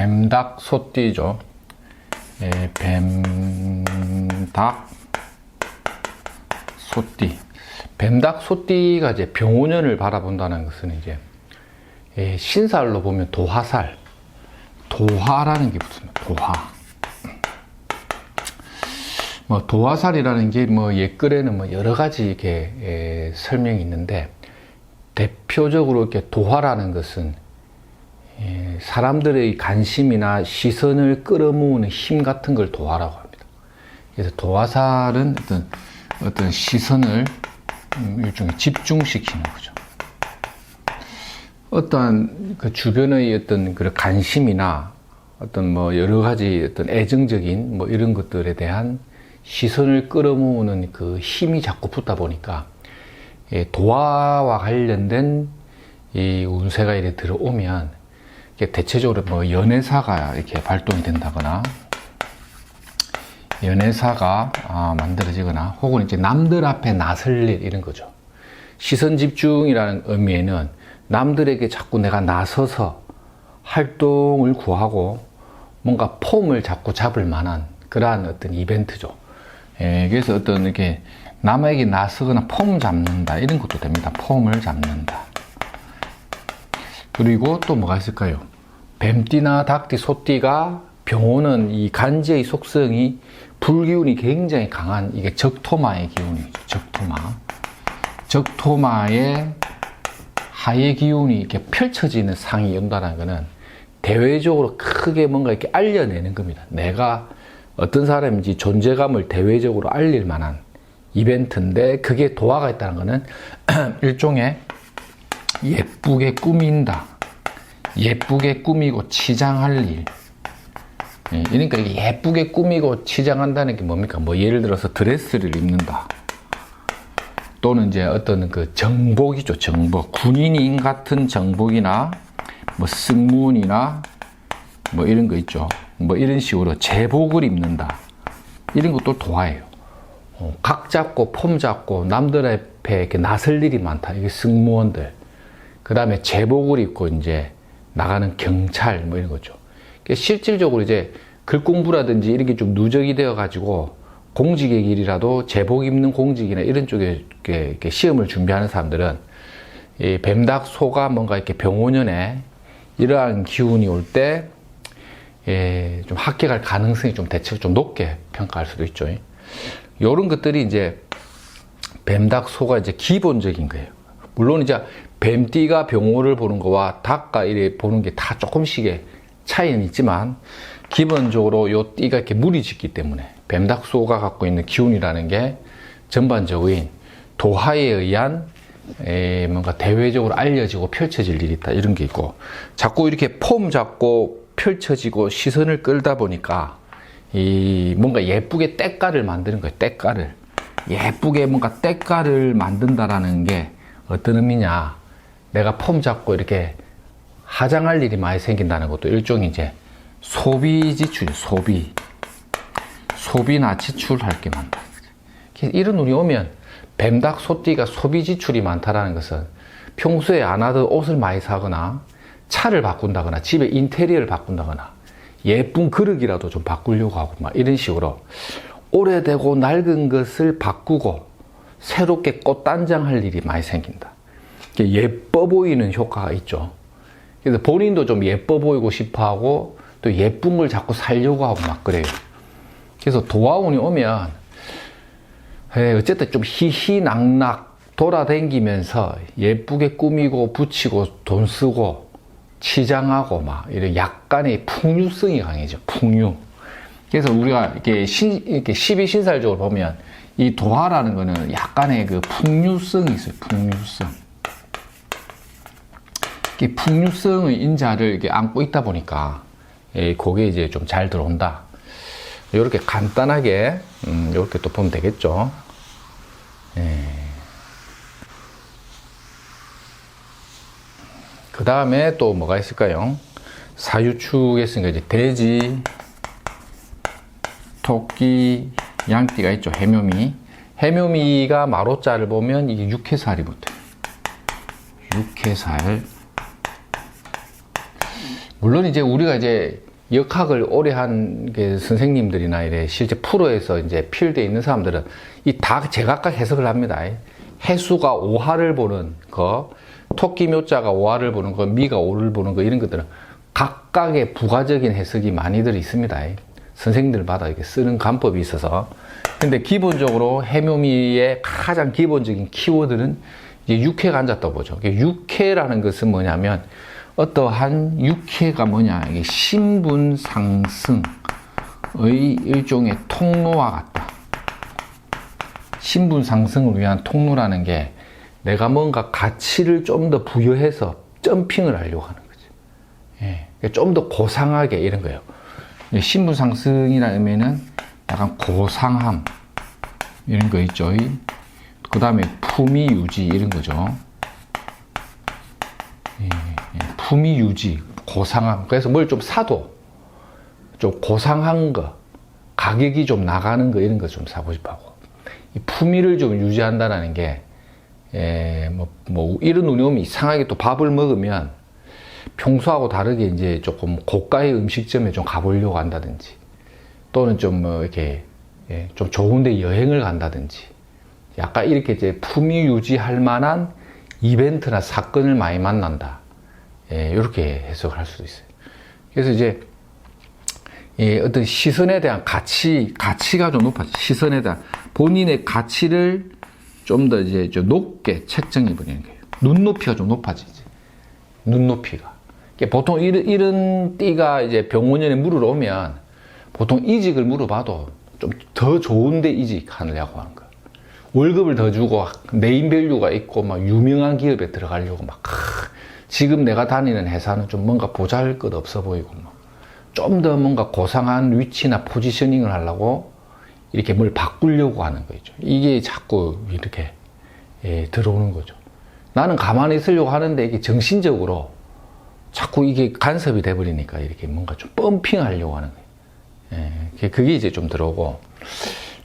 뱀닭 소띠죠. 예, 뱀닭 소띠. 뱀닭 소띠가 이제 병원연을 바라본다는 것은 이제 예, 신살로 보면 도화살, 도화라는 게 붙습니다. 도화. 뭐 도화살이라는 게 뭐 옛글에는 뭐 여러 가지 이렇게 예, 설명이 있는데 대표적으로 이렇게 도화라는 것은 예, 사람들의 관심이나 시선을 끌어모으는 힘 같은 걸 도화라고 합니다. 그래서 도화살은 어떤 어떤 시선을 음, 일종의 집중시키는 거죠. 어떠한 그 주변의 어떤 그 관심이나 어떤 뭐 여러 가지 어떤 애정적인 뭐 이런 것들에 대한 시선을 끌어모으는 그 힘이 자꾸 붙다 보니까 예, 도화와 관련된 이 운세가 이렇게 들어오면 이게 대체적으로 뭐 연애사가 이렇게 발동이 된다거나 연애사가 아, 만들어지거나 혹은 이제 남들 앞에 나설 일 이런 거죠. 시선 집중이라는 의미에는 남들에게 자꾸 내가 나서서 활동을 구하고 뭔가 폼을 자꾸 잡을 만한 그러한 어떤 이벤트죠. 예, 그래서 어떤 이렇게 남에게 나서거나 폼 잡는다 이런 것도 됩니다. 폼을 잡는다. 그리고 또 뭐가 있을까요? 뱀띠나 닭띠, 소띠가 병오는 이 간지의 속성이 불기운이 굉장히 강한 이게 적토마의 기운이죠. 적토마. 적토마의 하의 기운이 이렇게 펼쳐지는 상이 온다는 것은 대외적으로 크게 뭔가 이렇게 알려내는 겁니다. 내가 어떤 사람인지 존재감을 대외적으로 알릴 만한 이벤트인데 그게 도화가 있다는 것은 일종의 예쁘게 꾸민다. 예쁘게 꾸미고 치장할 일. 예, 그러니까 예쁘게 꾸미고 치장한다는 게 뭡니까? 뭐 예를 들어서 드레스를 입는다. 또는 이제 어떤 그 정복이죠, 정복. 군인인 같은 정복이나 뭐 승무원이나 뭐 이런 거 있죠. 뭐 이런 식으로 제복을 입는다. 이런 것도 도화예요. 어, 각 잡고 폼 잡고 남들 앞에 이렇게 나설 일이 많다. 이게 승무원들. 그 다음에 제복을 입고 이제 나가는 경찰 뭐 이런 거죠. 그러니까 실질적으로 이제 글 공부라든지 이렇게 좀 누적이 되어 가지고 공직의 길이라도 제복 입는 공직이나 이런 쪽에 이렇게, 시험을 준비하는 사람들은 이 뱀닭 소가 뭔가 이렇게 병원연에 이러한 기운이 올때 예, 좀 합격할 가능성이 좀 대체로 좀 높게 평가할 수도 있죠. 이런 것들이 이제 뱀닭 소가 이제 기본적인 거예요. 물론 이제 뱀띠가 병호를 보는 거와 닭과 이래 보는 게 다 조금씩의 차이는 있지만 기본적으로 요 띠가 이렇게 물이 짙기 때문에 뱀닭소가 갖고 있는 기운이라는 게 전반적인 도하에 의한 에, 뭔가 대외적으로 알려지고 펼쳐질 일이 있다. 이런 게 있고 자꾸 이렇게 폼 잡고 펼쳐지고 시선을 끌다 보니까 이 뭔가 예쁘게 때깔을 만드는 거예요. 때깔을. 예쁘게 뭔가 때깔을 만든다라는 게 어떤 의미냐 내가 폼 잡고 이렇게 하장할 일이 많이 생긴다는 것도 일종의 이제 소비 지출, 소비. 소비나 지출할 게 많다. 이런 운이 오면 뱀닭 소띠가 소비 지출이 많다라는 것은 평소에 안 하던 옷을 많이 사거나 차를 바꾼다거나 집에 인테리어를 바꾼다거나 예쁜 그릇이라도 좀 바꾸려고 하고 막 이런 식으로 오래되고 낡은 것을 바꾸고 새롭게 꽃단장할 일이 많이 생긴다. 예뻐 보이는 효과가 있죠. 그래서 본인도 좀 예뻐 보이고 싶어 하고 또걸 자꾸 살려고 하고 막 그래요. 그래서 도화운이 오면 에 어쨌든 좀 희희낙낙 돌아다니면서 예쁘게 꾸미고 붙이고 돈 쓰고 치장하고 막 이런 약간의 풍류성이 강해져. 풍류. 그래서 우리가 이렇게 신, 이렇게 12신살적으로 보면 이 도화라는 거는 약간의 그 풍류성이 있어요. 풍류성. 이 풍류성의 인자를 이렇게 안고 있다 보니까 예, 그게 이제 좀 잘 들어온다. 이렇게 간단하게 음, 이렇게 또 보면 되겠죠. 예. 그 다음에 또 뭐가 있을까요? 사유축에 있으니까 이제 돼지, 토끼, 양띠가 있죠. 해묘미. 해묘미가 마로자를 보면 이게 육해살이 붙어요. 육해살. 물론 이제 우리가 이제 역학을 오래 한그 선생님들이나 이래 실제 프로에서 이제 필드에 있는 사람들은 이 다 제각각 해석을 합니다. 해수가 오하를 보는 거, 토끼 묘자가 오하를 보는 거, 미가 오를 보는 거 이런 것들은 각각의 부가적인 해석이 많이들 있습니다. 선생님들마다 이렇게 쓰는 간법이 있어서. 근데 기본적으로 해묘미의 가장 기본적인 키워드는 이제 육회가 앉았다고 보죠. 육회라는 것은 뭐냐면 어떠한 육회가 뭐냐. 이게 신분 상승의 일종의 통로와 같다. 신분 상승을 위한 통로라는 게 내가 뭔가 가치를 좀 더 부여해서 점핑을 하려고 하는 거죠. 예. 좀 더 고상하게 이런 거예요. 신분 상승이라는 의미는 약간 고상함 이런 거 있죠. 그 다음에 품위 유지 이런 거죠. 예, 예. 품위 유지, 고상함. 그래서 뭘 좀 사도 좀 고상한 거, 가격이 좀 나가는 거 이런 거 좀 사고 싶어 하고. 이 품위를 좀 유지한다는 게, 예, 뭐, 뭐, 이런 운이 오면 이상하게 또 밥을 먹으면 평소하고 다르게 이제 조금 고가의 음식점에 좀 가보려고 한다든지 또는 좀 뭐 이렇게 예, 좀 좋은데 여행을 간다든지 약간 이렇게 이제 품위 유지할 만한 이벤트나 사건을 많이 만난다. 예, 이렇게 해석을 할 수도 있어요. 그래서 이제 예, 어떤 시선에 대한 가치, 가치가 좀 높아져. 시선에 대한 본인의 가치를 좀 더 이제 좀 높게 책정해 버리는 거예요. 눈높이가 좀 높아지지. 눈높이가. 보통 이런, 이런 띠가 이제 병원연에 물으러 오면 보통 이직을 물어봐도 좀 더 좋은데 이직하려고 하는 거야. 월급을 더 주고 네임밸류가 있고 막 유명한 기업에 들어가려고 막 크, 지금 내가 다니는 회사는 좀 뭔가 보잘 것 없어 보이고 좀 더 뭔가 고상한 위치나 포지셔닝을 하려고 이렇게 뭘 바꾸려고 하는 거죠. 이게 자꾸 이렇게 예, 들어오는 거죠. 나는 가만히 있으려고 하는데 이게 정신적으로 자꾸 이게 간섭이 돼버리니까 이렇게 뭔가 좀 펌핑 하려고 하는 거예요. 예, 그게 이제 좀 들어오고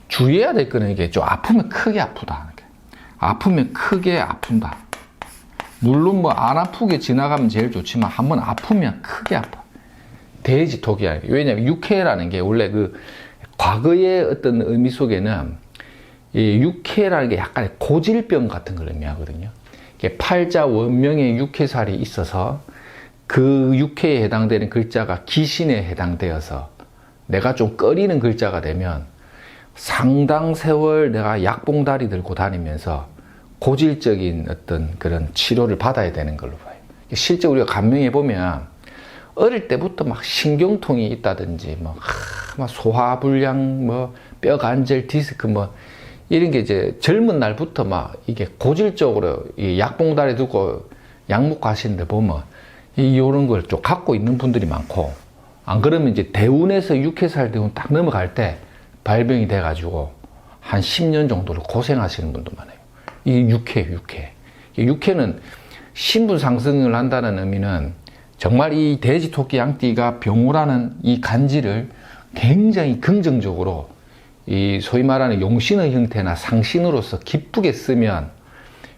주의해야 될 거는 이게 좀 아프면 크게 아프다. 아프면 크게 아픈다. 물론 뭐 안 아프게 지나가면 제일 좋지만 한번 아프면 크게 아파. 돼지 독이 아니에요. 왜냐면 육회라는 게 원래 그 과거의 어떤 의미 속에는 이 육회라는 게 약간의 고질병 같은 걸 의미하거든요. 팔자 원명의 육회살이 있어서 그 육회에 해당되는 글자가 기신에 해당되어서 내가 좀 꺼리는 글자가 되면 상당 세월 내가 약봉다리 들고 다니면서 고질적인 어떤 그런 치료를 받아야 되는 걸로 봐요. 실제 우리가 감명해 보면 어릴 때부터 막 신경통이 있다든지 뭐, 하, 막 소화불량 뭐 뼈관절 디스크 뭐 이런 게 이제 젊은 날부터 막 이게 고질적으로 이 약봉다리 두고 약국 가시는데 보면 이 요런 걸 좀 갖고 있는 분들이 많고 안 그러면 이제 대운에서 육회살 대운 딱 넘어갈 때 발병이 돼 가지고 한 10년 정도를 고생하시는 분도 많아요. 이 육회 육회. 이 육회는 신분 상승을 한다는 의미는 정말 이 돼지 토끼 양띠가 병호라는 이 간지를 굉장히 긍정적으로 이 소위 말하는 용신의 형태나 상신으로서 기쁘게 쓰면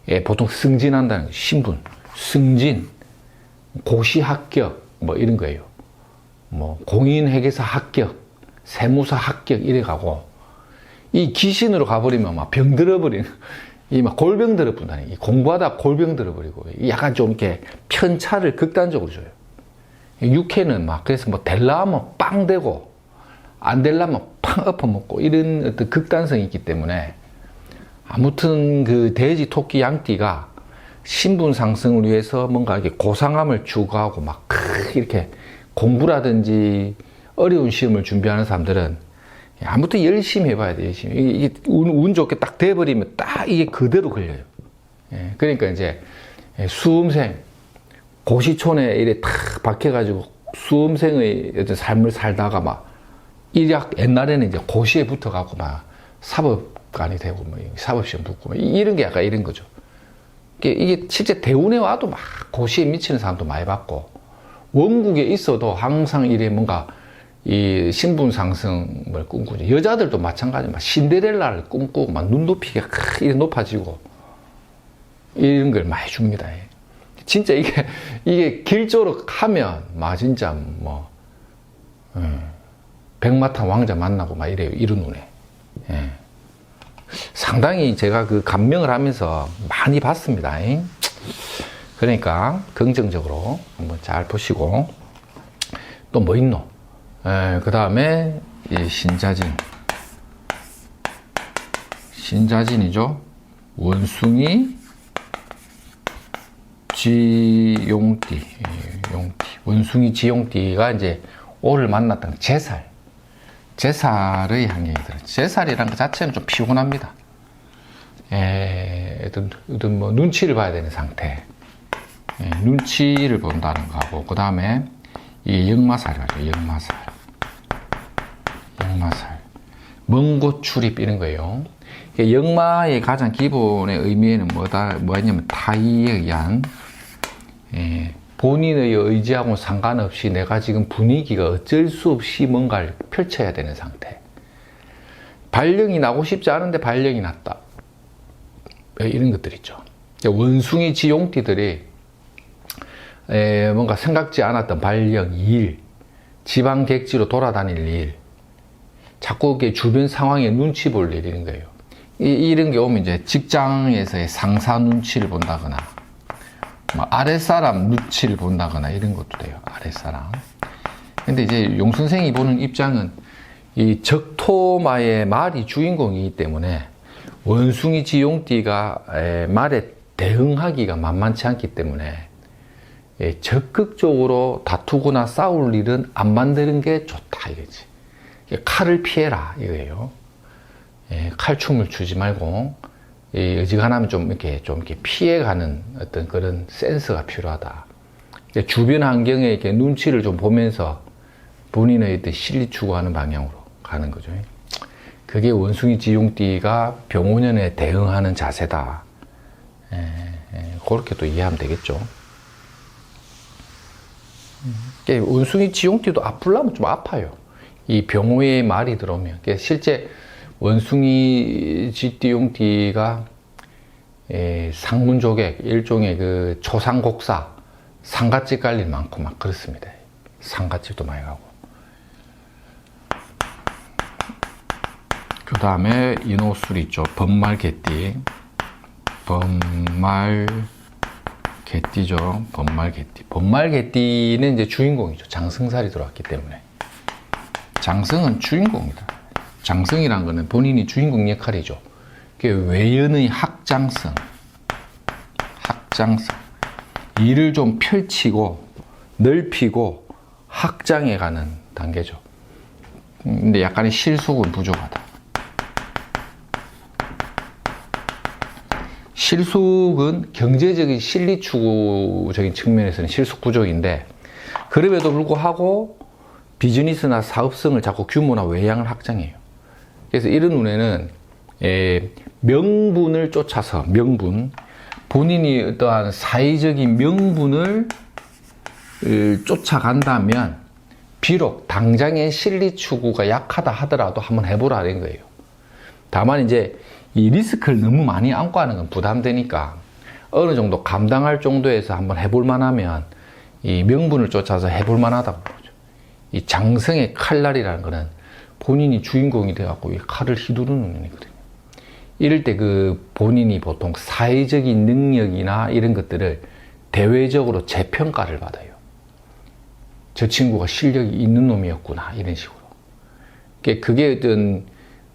예, 보통 승진한다는 신분, 승진, 고시 합격 뭐 이런 거예요. 뭐 공인회계사 합격, 세무사 합격 이래 가고 이 기신으로 가버리면 막 병 들어버리는 이 막 골병 들어본다니 공부하다 골병 들어버리고 약간 좀 이렇게 편차를 극단적으로 줘요. 육회는 막 그래서 뭐 될라면 빵 되고 안 될라면 팡 엎어먹고 이런 어떤 극단성이 있기 때문에 아무튼 그 돼지 토끼 양띠가 신분 상승을 위해서 뭔가 이렇게 고상함을 추구하고 막 이렇게 공부라든지 어려운 시험을 준비하는 사람들은 아무튼 열심히 해봐야 돼 열심히 운, 운 좋게 딱 돼버리면 딱 이게 그대로 걸려요. 예, 그러니까 이제 수험생 고시촌에 이래 탁 박혀가지고 수험생의 어떤 삶을 살다가 막 일약 옛날에는 이제 고시에 붙어갖고 막 사법관이 되고 뭐 사법시험 붙고 뭐 이런 게 약간 이런 거죠. 이게, 실제 대운에 와도 막 고시에 미치는 사람도 많이 봤고 원국에 있어도 항상 이래 뭔가 이 신분 상승을 꿈꾸죠. 여자들도 마찬가지, 막 신데렐라를 꿈꾸고 막 눈 높이가 이렇게 높아지고 이런 걸 많이 줍니다. 진짜 이게 이게 길조록 하면 막 진짜 뭐 예. 백마탄 왕자 만나고 막 이래요. 이런 눈에. 예. 상당히 제가 그 감명을 하면서 많이 봤습니다. 잉? 그러니까 긍정적으로 한번 잘 보시고 또 뭐 있노? 그 다음에 신자진. 신자진이죠. 원숭이, 지용띠, 예, 용띠. 원숭이 지용띠가 이제 오를 만났던 제살. 제살의 향이 들어. 제살이라는 것 자체는 좀 피곤합니다. 에, 어떤, 어떤 뭐 눈치를 봐야 되는 상태. 예, 눈치를 본다는 거하고, 그 다음에 이 역마살이죠. 역마살. 역마살. 먼곳 출입 이런 거예요. 역마의 가장 기본의 의미에는 뭐다, 뭐냐면 타의에 의한, 예, 본인의 의지하고 상관없이 내가 지금 분위기가 어쩔 수 없이 뭔가를 펼쳐야 되는 상태. 발령이 나고 싶지 않은데 발령이 났다. 예, 이런 것들 있죠. 원숭이 지용띠들이 에, 뭔가 생각지 않았던 발령, 일, 지방 객지로 돌아다닐 일, 자꾸 이렇게 주변 상황에 눈치 볼 일, 이런 거예요. 이, 이런 게 오면 이제 직장에서의 상사 눈치를 본다거나, 뭐 아랫사람 눈치를 본다거나 이런 것도 돼요. 아랫사람. 근데 이제 용 선생이 보는 입장은 이 적토마의 말이 주인공이기 때문에 원숭이 지용띠가 에, 말에 대응하기가 만만치 않기 때문에 예, 적극적으로 다투거나 싸울 일은 안 만드는 게 좋다 이거지. 예, 칼을 피해라 이거예요. 예, 칼춤을 추지 말고 예, 어지간하면 좀 이렇게 좀 이렇게 피해가는 어떤 그런 센스가 필요하다. 예, 주변 환경에 이렇게 눈치를 좀 보면서 본인의 어떤 실리 추구하는 방향으로 가는 거죠. 그게 원숭이 지용띠가 병원연에 대응하는 자세다. 예, 예, 그렇게 또 이해하면 되겠죠. 원숭이 지용띠도 아플라면 좀 아파요. 이 병호의 말이 들어오면. 실제 원숭이 지띠용띠가 예, 상문족의 일종의 그 초상곡사, 상갓집 갈일 많고 막 그렇습니다. 상갓집도 많이 가고. 그 다음에 인호술 있죠. 번말 개띠. 번말 개띠죠. 번말 개띠. 번말 개띠는 이제 주인공이죠. 장승살이 들어왔기 때문에. 장승은 주인공이다. 장승이란 거는 본인이 주인공 역할이죠. 그게 외연의 학장성. 학장성. 일을 좀 펼치고, 넓히고, 확장해 가는 단계죠. 음, 근데 약간의 실속은 부족하다. 실속은 경제적인 실리 추구적인 측면에서는 실속 부족인데 그럼에도 불구하고 비즈니스나 사업성을 자꾸 규모나 외양을 확장해요. 그래서 이런 눈에는 에, 명분을 쫓아서 명분 본인이 어떠한 사회적인 명분을 으, 쫓아간다면 비록 당장의 실리 추구가 약하다 하더라도 한번 해보라는 거예요. 다만 이제 이 리스크를 너무 많이 안고 하는 건 부담되니까 어느 정도 감당할 정도에서 한번 해볼 만하면 이 명분을 쫓아서 해볼 만하다고 보죠. 이 장성의 칼날이라는 거는 본인이 주인공이 돼갖고 이 칼을 휘두르는 눈이거든요. 이럴 때 그 본인이 보통 사회적인 능력이나 이런 것들을 대외적으로 재평가를 받아요. 저 친구가 실력이 있는 놈이었구나 이런 식으로. 그게 어떤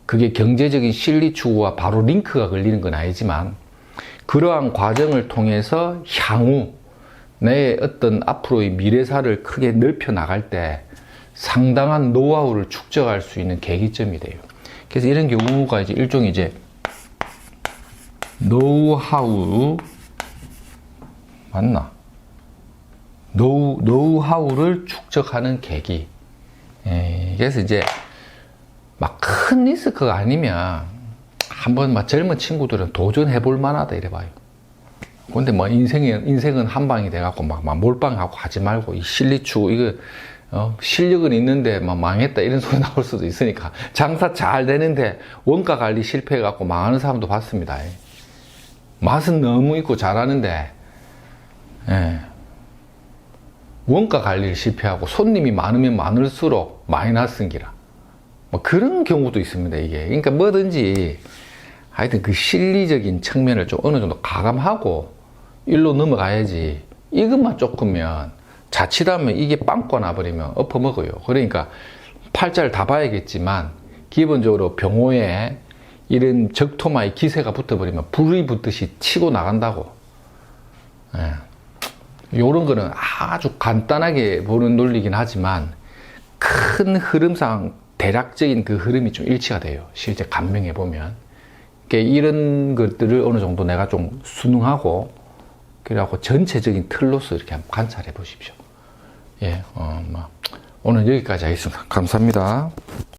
그게 경제적인 실리 추구와 바로 링크가 걸리는 건 아니지만 그러한 과정을 통해서 향후 내 어떤 앞으로의 미래사를 크게 넓혀 나갈 때 상당한 노하우를 축적할 수 있는 계기점이 돼요. 그래서 이런 경우가 이제 일종의 이제 노하우 맞나? 노, 노하우를 축적하는 계기. 예, 그래서 이제 막 큰 리스크가 아니면 한번 막 젊은 친구들은 도전해 볼 만하다 이래 봐요. 근데 뭐 인생은 인생은 한 방이 돼 갖고 막, 막 몰빵하고 하지 말고 이 실리추 이거 어, 실력은 있는데 막 망했다 이런 소리 나올 수도 있으니까 장사 잘 되는데 원가 관리 실패해 갖고 망하는 사람도 봤습니다. 맛은 너무 있고 잘하는데 예. 원가 관리를 실패하고 손님이 많으면 많을수록 마이너스인기라. 뭐 그런 경우도 있습니다, 이게. 그러니까 뭐든지 하여튼 그 실리적인 측면을 좀 어느 정도 가감하고 일로 넘어가야지. 이것만 조금면 자칫하면 이게 빵꾸 나버리면 엎어먹어요. 그러니까 팔자를 다 봐야겠지만 기본적으로 병호에 이런 적토마의 기세가 붙어버리면 불이 붙듯이 치고 나간다고. 예. 요런 거는 아주 간단하게 보는 논리긴 하지만 큰 흐름상 대략적인 그 흐름이 좀 일치가 돼요. 실제 감명해 보면. 그러니까 이런 것들을 어느 정도 내가 좀 순응하고 그래갖고 전체적인 틀로서 이렇게 한번 관찰해 보십시오. 예, 어, 뭐, 오늘 여기까지 하겠습니다. 감사합니다.